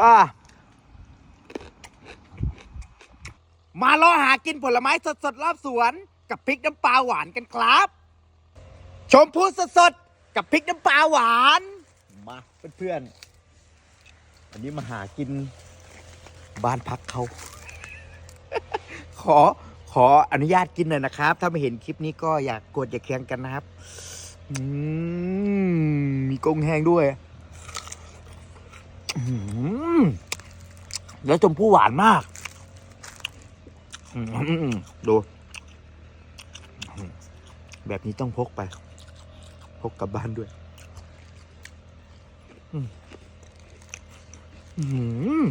อ่ามาลอหากินผลไม้สดๆรอบสวนกับพริกน้ำปลาหวานกันครับ ชมพูสดๆกับพริกน้ำปลาหวาน มาเพื่อนๆอันนี้มาหากินบ้านพักเขา ขอขออนุญาตกินหน่อยนะครับ ถ้าไม่เห็นคลิปนี้ก็อยากกดอย่าเคียงกันนะครับอืมมีกุ้งแห้งด้วย อืม แล้วชมพู่หวานมากอืมดู แบบนี้ต้องพกไป พกกลับบ้านด้วยอืมอืม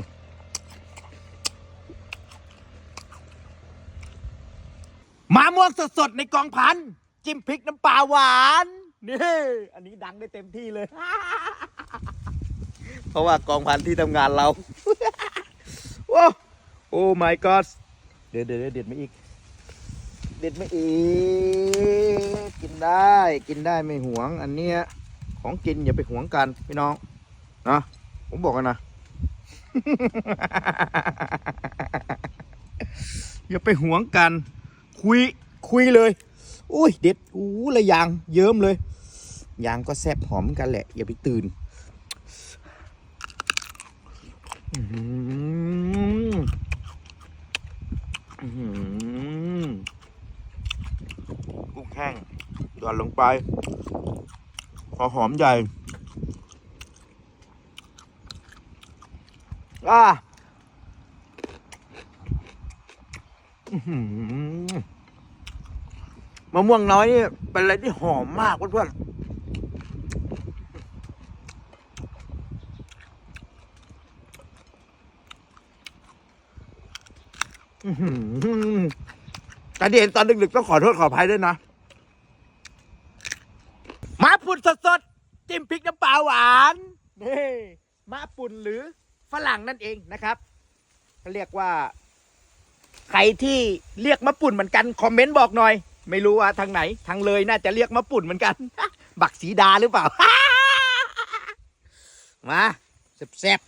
มาม่วงสดๆในกองพัน จิ้มพริกน้ำปลาหวาน นี่ อันนี้ดังได้เต็มที่เลย เพราะว่ากองพันที่ทำงานเรา โอ้โอ้ my god เดี๋ยวเดี๋ยวเดี๋ยวเด็ดมาอีก เด็ดไมาอีก กินได้ กินได้ไม่หวง อันเนี้ยของกินอย่าไปหวงกันพี่น้องนะผมบอกกันนะ อย่าไปหวงกัน คุยคุยเลย อุ้ยเด็ดอู้ละยางเยิ้มเลยยางก็แซ่บหอมกันแหละ อย่าไปตื่น กุ้งแห้งหย่อนลงไป พอหอมใหญ่อ่าอืมะม่วงน้อยนี่เป็นอะไรที่หอมมากเพื่อนๆ อื้อหือแต่ที่เห็นตอนดึกๆต้องขอโทษขออภัยด้วยนะมาปุ่นสดๆจิ้มพริกน้ำปลาหวานนี่มาปุ่นหรือฝรั่งนั่นเองนะครับเขาเรียกว่า ใครที่เรียกมะปุ่นเหมือนกันคอมเมนต์บอกหน่อย ไม่รู้ว่าทางไหน ทางเลยน่าจะเรียกมะปุ่นเหมือนกัน บักสีดาหรือเปล่า มาแซ่บ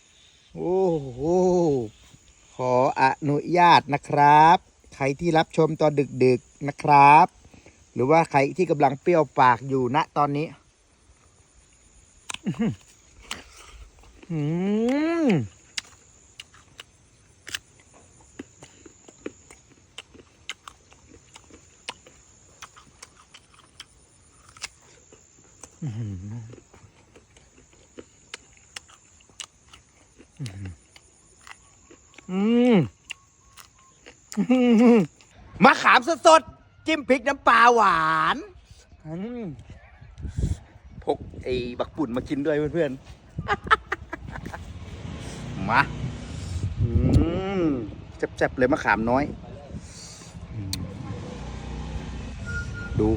ๆโอ้โห ขออนุญาตนะครับ ใครที่รับชมตอนดึกๆนะครับ หรือว่าใครที่กำลังเปรี้ยวปากอยู่ณตอนนี้อื้อหืออืม อืมมะขามสดๆจิ้มพริกน้ำปลาหวานอืมพกไอ้บักปุ่นมากินด้วยเพื่อนๆ มาอืมแซ่บๆเลยมะขามน้อย ดู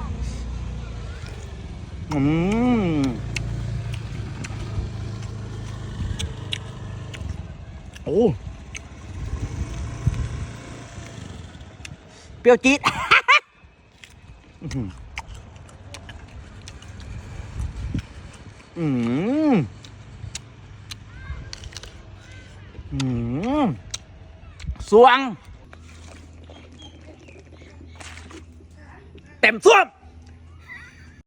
อืมโอ้ เป รี้ยวจี๊ดอื้อหืออืมอืมสวง เต็มส้วม